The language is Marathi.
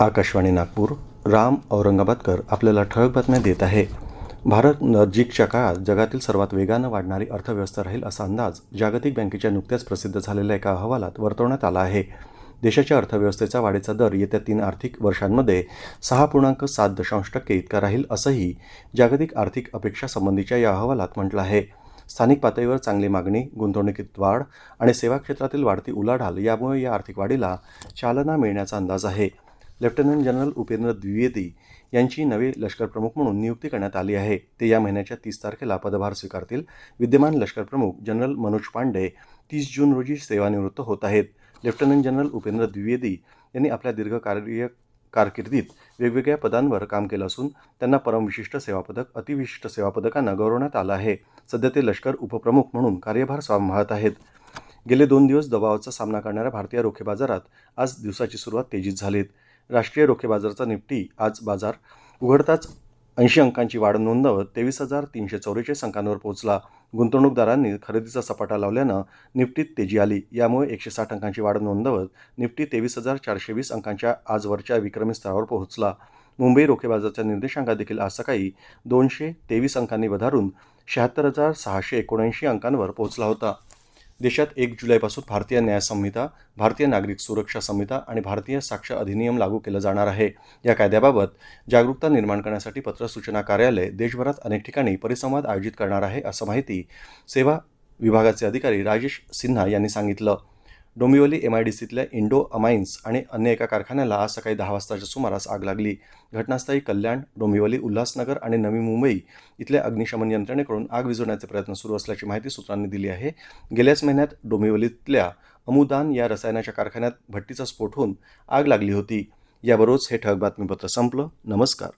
आकाशवाणी नागपूर राम औरंगाबादकर आपल्याला ठळक बातम्या देत आहे. भारत नजीकच्या काळात जगातील सर्वात वेगानं वाढणारी अर्थव्यवस्था राहील असा अंदाज जागतिक बँकेच्या नुकत्याच प्रसिद्ध झालेल्या एका अहवालात वर्तवण्यात आला आहे. देशाच्या अर्थव्यवस्थेचा वाढीचा दर येत्या तीन आर्थिक वर्षांमध्ये सहा पूर्णांक सात दशांश टक्के इतका राहील असंही जागतिक आर्थिक अपेक्षा संबंधीच्या या अहवालात म्हटलं आहे. स्थानिक पातळीवर चांगली मागणी गुंतवणुकीत वाढ आणि सेवा क्षेत्रातील वाढती उलाढाल यामुळे या आर्थिक वाढीला चालना मिळण्याचा अंदाज आहे. लेफ्टनंट जनरल उपेंद्र द्विवेदी यांची नवे लष्कर प्रमुख म्हणून नियुक्ती करण्यात आली आहे. ते या महिन्याच्या तीस तारखेला पदभार स्वीकारतील. विद्यमान लष्कर प्रमुख जनरल मनोज पांडे तीस जून रोजी सेवानिवृत्त होत आहेत. लेफ्टनंट जनरल उपेंद्र द्विवेदी यांनी आपल्या दीर्घ कार्य कारकिर्दीत वेगवेगळ्या पदांवर काम केलं असून त्यांना परमविशिष्ट सेवा पदक अतिविशिष्ट सेवा पदकानं गौरवण्यात आलं आहे. सध्या ते लष्कर उपप्रमुख म्हणून कार्यभार सांभाळत आहेत. गेले दोन दिवस दबावाचा सामना करणाऱ्या भारतीय रोखे बाजारात आज दिवसाची सुरुवात तेजीत झालीत. राष्ट्रीय रोखे बाजाराचा निफ्टी आज बाजार उघडताच ऐंशी अंकांची वाढ नोंदवत तेवीस हजार तीनशे चौवेचाळीस अंकांवर पोहोचला. गुंतवणूकदारांनी खरेदीचा सपाटा लावल्यानं निफ्टीत तेजी आली. यामुळे एकशे साठ अंकांची वाढ नोंदवत निफ्टी तेवीस हजार चारशे वीस अंकांच्या आजवरच्या विक्रमी स्तरावर पोहोचला. मुंबई रोखे बाजाराच्या निर्देशांकात देखील आज सकाळी दोनशे तेवीस अंकांनी वधारून शहात्तर हजार सहाशे एकोणऐंशी अंकांवर पोहोचला होता. देशात एक जुलैपासून भारतीय न्याय संहिता भारतीय नागरिक सुरक्षा संहिता आणि भारतीय साक्ष अधिनियम लागू केलं जाणार आहे. या कायद्याबाबत जागरूकता निर्माण करण्यासाठी पत्र सूचना कार्यालय देशभरात अनेक ठिकाणी परिसंवाद आयोजित करणार आहे असं माहिती सेवा विभागाचे अधिकारी राजेश सिन्हा यांनी सांगितलं. डोंबिवली एम आय डी सीतल्या इंडो अमाइन्स आणि अन्य एका कारखान्याला आज सकाळी दहा वाजताच्या सुमारास आग लागली. घटनास्थळी कल्याण डोंबिवली उल्हासनगर आणि नवी मुंबई इथल्या अग्निशमन यंत्रणेकडून आग विझवण्याचे प्रयत्न सुरू असल्याची माहिती सूत्रांनी दिली आहे. गेल्याच महिन्यात डोंबिवलीतल्या अमुदान या रसायनाच्या कारखान्यात भट्टीचा स्फोट होऊन आग लागली होती. याबरोबरच हे ठळक बातमीपत्र संपलं. नमस्कार.